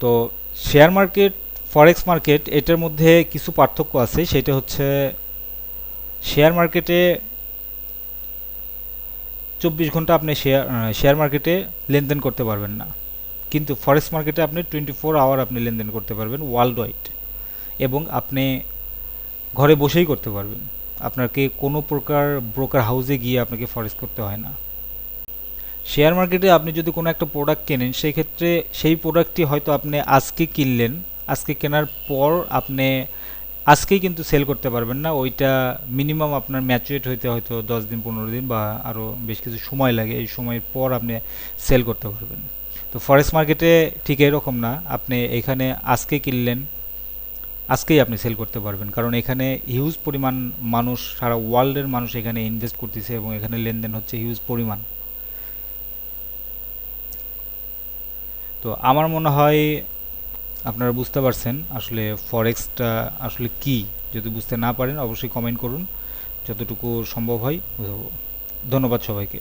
তো share market ফরেক্স market এটার মধ্যে কিছু পার্থক্য আছে। সেটা হচ্ছে শেয়ার মার্কেটে চব্বিশ ঘণ্টা আপনি শেয়ার শেয়ার মার্কেটে লেনদেন করতে পারবেন না। কিন্তু ফরেক্স মার্কেটে আপনি টোয়েন্টি ফোর আওয়ার আপনি লেনদেন করতে পারবেন ওয়ার্ল্ড ওয়াইড এবং আপনি ঘরে বসেই করতে পারবেন। আপনাকে কোনো প্রকার ব্রোকার হাউসে গিয়ে আপনাকে ফরেক্স করতে হয় না। শেয়ার মার্কেটে আপনি যদি কোনো একটা প্রোডাক্ট কেনেন সেই ক্ষেত্রে সেই প্রোডাক্টটি হয়তো আপনি আজকে কিনলেন। আজকে কেনার পর আপনি, আজকেই কিন্তু সেল করতে পারবেন না। ওইটা মিনিমাম আপনার ম্যাচুরেট হইতে হয়তো দশ দিন, পনেরো দিন বা আরও বেশ কিছু সময় লাগে। এই সময়ের পর আপনি সেল করতে পারবেন। তো ফরেস্ট মার্কেটে ঠিক এরকম না। আপনি এখানে আজকে কিনলেন, আজকেই আপনি সেল করতে পারবেন। কারণ এখানে হিউজ পরিমাণ মানুষ, সারা ওয়ার্ল্ডের মানুষ এখানে ইনভেস্ট করতেছে এবং এখানে লেনদেন হচ্ছে হিউজ পরিমাণ। তো আমার মনে হয় আপনারা বুঝতে পারছেন আসলে ফরেক্সটা আসলে কি। যদি বুঝতে না পারেন, অবশ্যই কমেন্ট করুন। যতটুকু সম্ভব হয়, বুঝাবো। ধন্যবাদ সবাইকে।